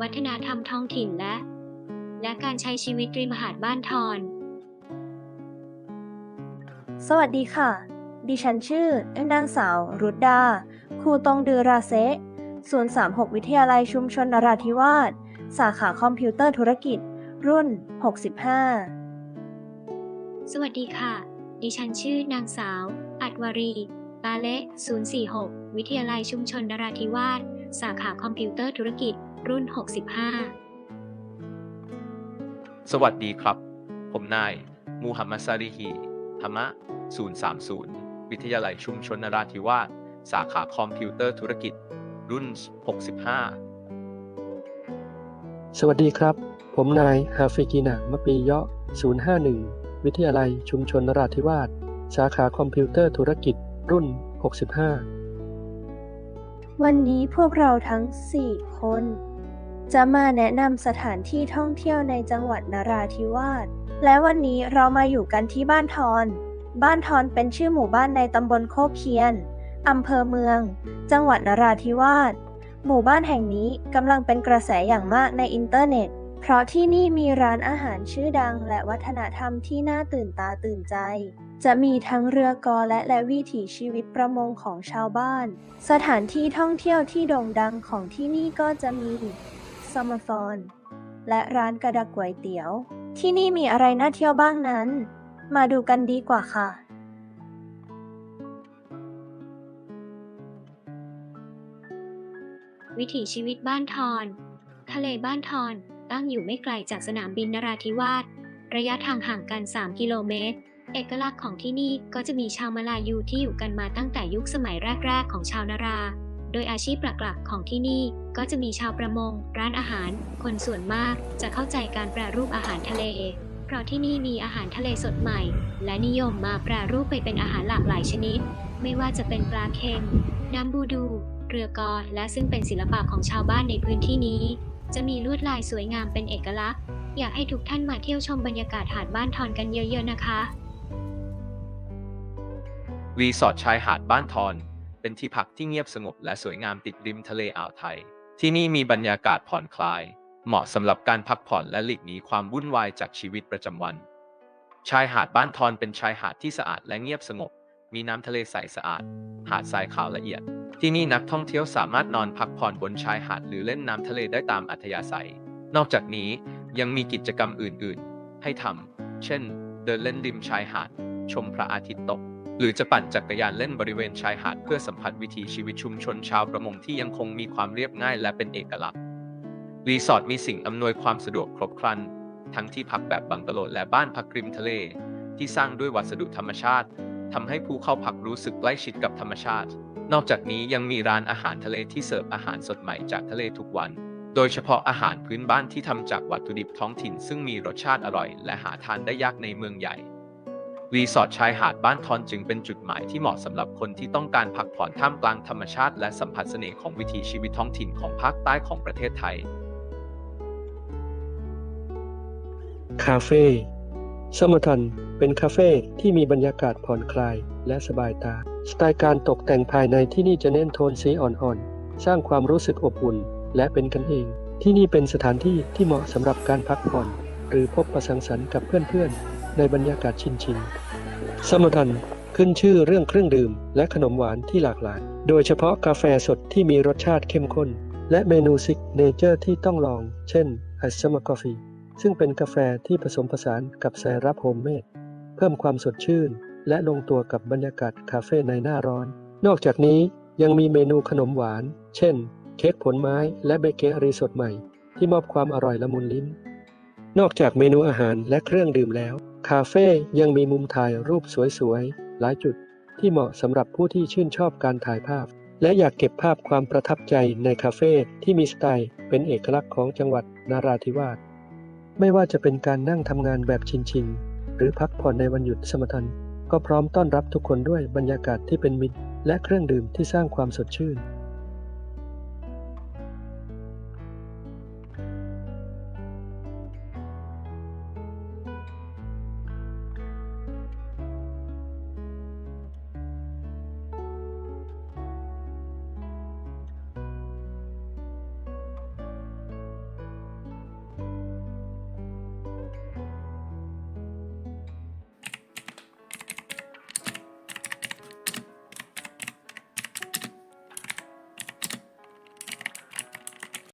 วัฒนธรรมท้องถิ่นและ และการใช้ชีวิตริมหาดบ้านทอน สวัสดีค่ะ ดิฉันชื่อนางสาว รุดดา ครูตรงดือราเซะ036 วิทยาลัยชุมชนนราธิวาส สาขาคอมพิวเตอร์ธุรกิจ รุ่น 65 สวัสดีค่ะ ดิฉันชื่อนางสาว อัดวารีตาเละ046 วิทยาลัยชุมชนนราธิวาส สาขาคอมพิวเตอร์ธุรกิจ รุ่น 65 สวัสดีครับ ผมนาย มูฮัมมัดซาริฮีธรรมะ 030 วิทยาลัยชุมชนนราธิวาสสาขาคอมพิวเตอร์ธุรกิจ รุ่น 65 สวัสดีครับ ผมนายฮาฟิกินะมะปีเยาะ 051 วิทยาลัยชุมชนนราธิวาสสาขาคอมพิวเตอร์ธุรกิจ รุ่น 65 วันนี้พวกเราทั้ง 4 คน จะมาแนะนำสถานที่ท่องเที่ยวในจังหวัดนราธิวาส และวันนี้เรามาอยู่กันที่บ้านทอน บ้านทอนเป็นชื่อหมู่บ้านในตำบลโคกเคียนอำเภอเมือง จังหวัดนราธิวาส หมู่บ้านแห่งนี้กำลังเป็นกระแสอย่างมากในอินเทอร์เน็ต เพราะที่นี่มีร้านอาหารชื่อดังและวัฒนธรรมที่น่าตื่นตาตื่นใจ จะมีทั้งเรือกอและและวิถีชีวิตประมงของชาวบ้าน สถานที่ท่องเที่ยวที่โด่งดังของที่นี่ก็จะมี ซอมฟอนและร้านกระดกก๋วยเตี๋ยว ที่นี่มีอะไรน่าเที่ยวบ้างนั้น มาดูกันดีกว่าค่ะ วิถีชีวิตบ้านทอน ทะเลบ้านทอนตั้งอยู่ไม่ไกลจากสนามบินนราธิวาส ระยะทางห่างกัน 3 กิโลเมตร เอกลักษณ์ของที่นี่ก็จะมีชาวมาลายูที่อยู่กันมาตั้งแต่ยุคสมัยแรก ๆ ของชาวนารา โดยอาชีพหลักๆของที่นี่ก็จะมีชาวประมง ร้านอาหาร คนส่วนมากจะเข้าใจการแปรรูปอาหารทะเล เพราะที่นี่มีอาหารทะเลสดใหม่ และนิยมมาแปรรูปไปเป็นอาหารหลากหลายชนิด ไม่ว่าจะเป็นปลาเค็ม น้ำบูดู เรือกอ และซึ่งเป็นศิลปะของชาวบ้านในพื้นที่นี้ จะมีลวดลายสวยงามเป็นเอกลักษณ์ อยากให้ทุกท่านมาเที่ยวชมบรรยากาศหาดบ้านทอนกันเยอะๆนะคะ รีสอร์ทชายหาดบ้านทอน เป็นที่พักที่เงียบสงบและสวยงามติดริมทะเลอ่าวไทย ที่นี่มีบรรยากาศผ่อนคลาย เหมาะสำหรับการพักผ่อนและหลีกหนีความวุ่นวายจากชีวิตประจำวัน ชายหาดบ้านทอนเป็นชายหาดที่สะอาดและเงียบสงบ มีน้ำทะเลใสสะอาด หาดทรายขาวละเอียด ที่นี่นักท่องเที่ยวสามารถนอนพักผ่อนบนชายหาดหรือเล่นน้ำทะเลได้ตามอัธยาศัย นอกจากนี้ยังมีกิจกรรมอื่น ๆ ให้ทำเช่น เดินเล่นริมชายหาด ชมพระอาทิตย์ตก หรือจะปั่นจักรยานเล่นบริเวณชายหาดเพื่อสัมผัสวิถีชีวิตชุมชนชาวประมงที่ยังคงมีความเรียบง่ายและเป็นเอกลักษณ์ รีสอร์ทมีสิ่งอำนวยความสะดวกครบครัน ทั้งที่พักแบบบังกะโลและบ้านพักริมทะเล ที่สร้างด้วยวัสดุธรรมชาติทำให้ผู้เข้าพักรู้สึกใกล้ชิดกับธรรมชาติ นอกจากนี้ยังมีร้านอาหารทะเลที่เสิร์ฟอาหารสดใหม่จากทะเลทุกวัน โดยเฉพาะอาหารพื้นบ้านที่ทำจากวัตถุดิบท้องถิ่น ซึ่งมีรสชาติอร่อย และหาทานได้ยากในเมืองใหญ่ รีสอร์ทชายหาดบ้านทอนจึงเป็นจุดหมายที่เหมาะสำหรับคนที่ต้องการพักผ่อนท่ามกลางธรรมชาติ และสัมผัสเสน่ห์ของวิถีชีวิตท้องถิ่นของภาคใต้ของประเทศไทย คาเฟ่สมทันเป็นคาเฟ่ที่มีบรรยากาศผ่อนคลายและสบายตา สไตล์การตกแต่งภายในที่นี่จะเน้นโทนสีอ่อนๆ สร้างความรู้สึกอบอุ่นและเป็นกันเอง ที่นี่เป็นสถานที่ที่เหมาะสำหรับการพักผ่อน หรือพบประสังสรรค์กับเพื่อนๆ ในบรรยากาศชินๆสมทันขึ้นชื่อเรื่องเครื่องดื่ม และขนมหวานที่หลากหลาย โดยเฉพาะกาแฟสดที่มีรสชาติเข้มข้น และเมนูซิกเนเจอร์ที่ต้องลอง เช่นไอซ์มากาแฟซึ่งเป็นกาแฟที่ผสมผสานกับไซรัปโฮมเมดเพิ่มความสดชื่น และลงตัวกับบรรยากาศคาเฟ่ในหน้าร้อน นอกจากนี้ยังมีเมนูขนมหวาน เช่น เค้กผลไม้และเบเกอรี่สดใหม่ ที่มอบความอร่อยละมุนลิ้น นอกจากเมนูอาหารและเครื่องดื่มแล้ว คาเฟ่ยังมีมุมถ่ายรูปสวยๆ หลายจุดที่เหมาะสำหรับผู้ที่ชื่นชอบการถ่ายภาพ และอยากเก็บภาพความประทับใจในคาเฟ่ที่มีสไตล์เป็นเอกลักษณ์ของจังหวัดนาราธิวาสไม่ว่าจะเป็นการนั่งทำงานแบบชินๆ หรือพักผ่อนในวันหยุดสมทันก็พร้อมต้อนรับทุกคนด้วยบรรยากาศที่เป็นมิตร และเครื่องดื่มที่สร้างความสดชื่น